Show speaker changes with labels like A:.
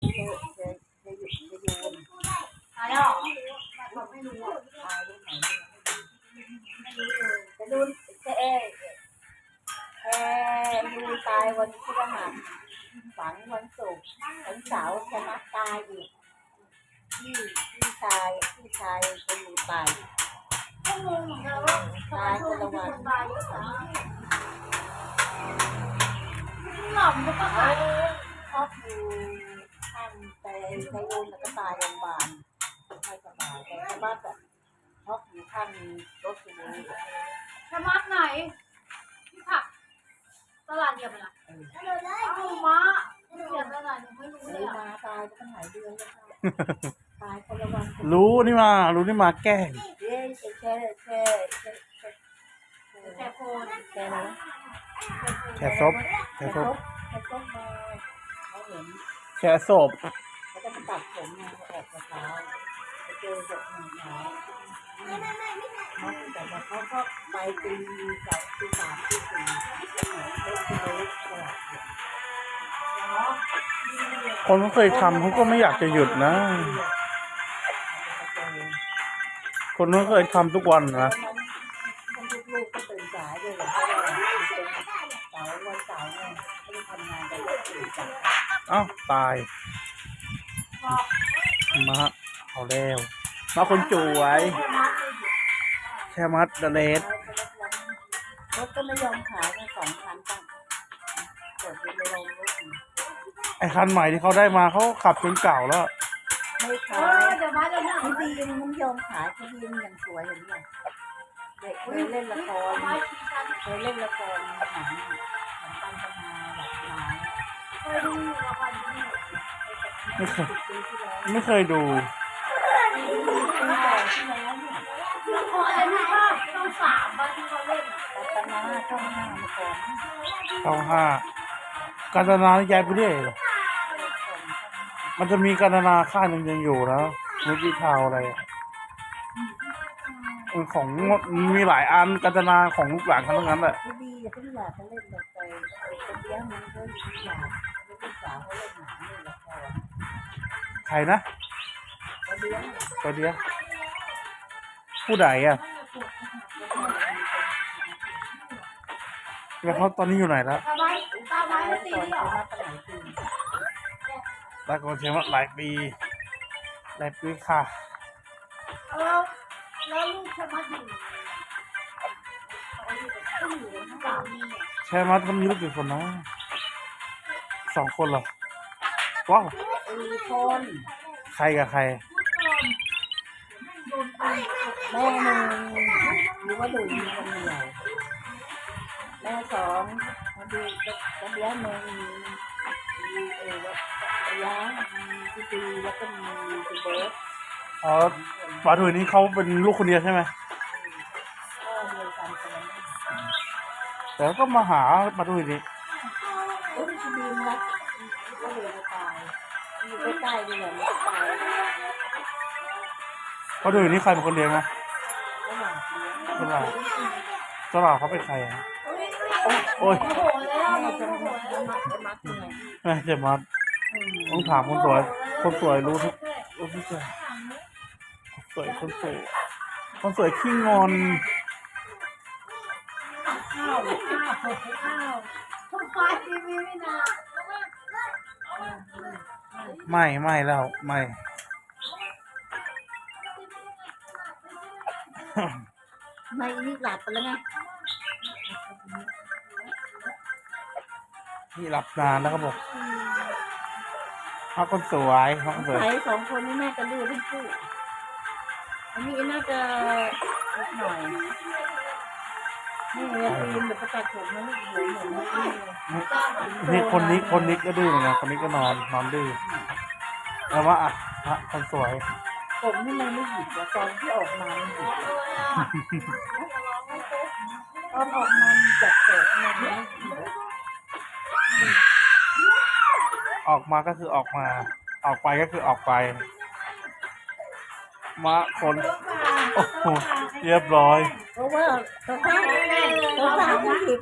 A: เจเจเจอยู่เจโยน
B: ตายแล้ว
A: ไม่รู้อะจะดูเจเอแอยูตายวันพฤหัสฝังวันศุกร์วันเสาร์ชนะตายอีกพี่พี่ชายพี่ชายจะอยู่ตาย
B: ก็งงเหมือนกันว่า
A: ตายคนละวัน
B: ตายเยอะจังหล่อมก็ตาย
A: ชอบอยู่ ท่านแต่ชายโยนแล้วก็ตายโรงพยาบาลไม่สบายแต่ชาวบ้านก็ชอบอยู่ท่านรถสุนี
B: ชะมัดไหนพี่ผักตลาดเดียวไปละ
A: เออ
B: เอามาเสียตลาดหนูไม่รู้
A: เล
B: เลย
A: ย
B: อะ
A: มาตายตั้งหลายเดือนแล้วค่ะตายคนละวัน
C: รู้นี่มา รู้นี่มาแกล้ง
A: เย้แช่แช่แช่แช่
B: แต่โฟน
A: แช่นะ
C: แค่ซบแค่
A: แช่
C: ซ
A: ซ
C: บบ
A: แช่ซบมาเขาเห็น
C: แค่ศพ
A: เขาจะมาตัดผมไงเขาออกกระเช้าไปเจอศพหนึ่งเช้าเขาแต่ว่าเขาก็ไปตีสองตีสามตีสี่เขาคือเล็กตลอด
C: คนเขาเคยทำเขาก็ไม่อยากจะหยุดนะ คนเขาเคยทำทุกวันนะ
A: มันลูกๆก็ตื่นสายด้วยเพราะว่าเป็นเสาร์วันเสาร์เนี่ยเขาจะทำงานกันแล้วตื่นสาย
C: เอ้าตาย มา เอาแล้ว มาคนจวยแค่มัดเดเลส
A: รถก็ไม่ยอมขายในสองพันตั้งเปิดเป็นลงรถ
C: ไอ้คันใหม่ที่เขาได้มาเขาขับจนเก่าแล้ว
A: ไม่ขาย
B: อเดี๋ยวมาเดี๋ยวมา
A: พี่บีมมันยอมขายพี่บีมยังสวยเห็นไหมเด็กเคยเล่นละคร
B: มาชีกัน
A: เคยเล่นละครหนัง
C: ไม่เคย
A: สิบปีที่แล้ว
C: ไม่เคยดู
A: ปีก่อนที่แล้วเนี่ย
B: ละครอะไรนี่ก็ต้องสามวันที่เขาเล่น
A: ตันตนาช่องห้ามาก่อน
C: ช่องห้าการจนาย้ายไปเรื่อยเหรอมันจะมีการจนาค่ายหนึ่งยังอยู่นะมุจิทาวอะไรอะเออของมีหลายอันการจนาของลูกหลานเขาทั้งนั้นแหละ
A: พี่บีอย่าเพิ่งอยากจะเล่นแบบไปคนเดียวมันก็อยาก
C: ใครนะ
A: เขาเลี้ยง
C: ตัวเดียวผู้ใดอะแล้วเขาตอนนี้อยู่ไหนแล้ว
B: ตาไม้ตาไม้
A: ตาย
B: มาตี
A: ก่อน
B: เหรอ
A: เขามาตั้งหลายปี
C: ได้กอนเชียงว่าหลายปีหลายปีค่ะ
B: แล้วแล้วลูกชะมัดอยู่เขาอยู่กับสามี
C: แช่มัดเขามีลูกกี่คนนะ สองคนเหรอว้าว
A: ตีคน
C: ใครกับใคร
A: แม่หนึ่งหรือว่าดูมีคนเดียวแม่สองมาดูกระเดียวหนึ่งมีเออวัดระยะมีพี่ตีแล้วก็มีคุณเบิร์ต
C: อ๋อปาถุยนี่เขาเป็นลูกคนเดียวใช่ไหม
A: แต่
C: ก็มาหาปาถุยนี่
A: เอ้ยพี่บีมรักก็เลยมาตายอยู่ใกล้ๆนี่แหละมันตาย
C: ปาถุยนี่ใครเป็นคนเลี้ยงนะ
A: ก็อยากเลี้ยง
C: ตลาดตลาดเขาเป็นใครอะโอ้ย
B: โอ้โหแล้ว
A: ม่
B: เรา
A: จะ
B: โมโห
A: มา
B: แล้ว
A: จะมาจะมาที่ไหน
C: แม่เจ็บมัดต้องถามคนสวย คนสวยรู้ทุกรู้ทุกอย่างคนสวยคนสวยคนสวยขี้งอน
B: อ้าวอ้าวอ้าว ไฟทีวีไม่นาน
C: ไม่ไม่แล้วไม่
A: ไม่นี่หลับไปแล้วไง
C: พี่รับนานแล้วก็บอกเขาคนสวยเขาคนสวย
A: ใครสองคนนี่น่าจะดื้อทั้งคู่อันนี้น่าจะนิดหน่อยนี่เวลาตีนแบบประกาศผมนะลูกโหเหมือ นนี่เลย
C: นี่คนนี้คนนี้ก็ดื้อเหมือนกันคนนี้ก็นอนนอนดื้อแต่ว่าอะพระคนสวย
A: ผมทำไมไม่หยิบวะตอนที่ออกมามันหยิบตอนออกมามีจัดเสร็จมันไม่หยิบวะ
C: ออกมาก็คือออกมา ออกไปก็คือออกไป มาคนโอ้โหเรียบร้อย
A: เพราะว่าเขาสร้างเขาสร้างที่หยิบ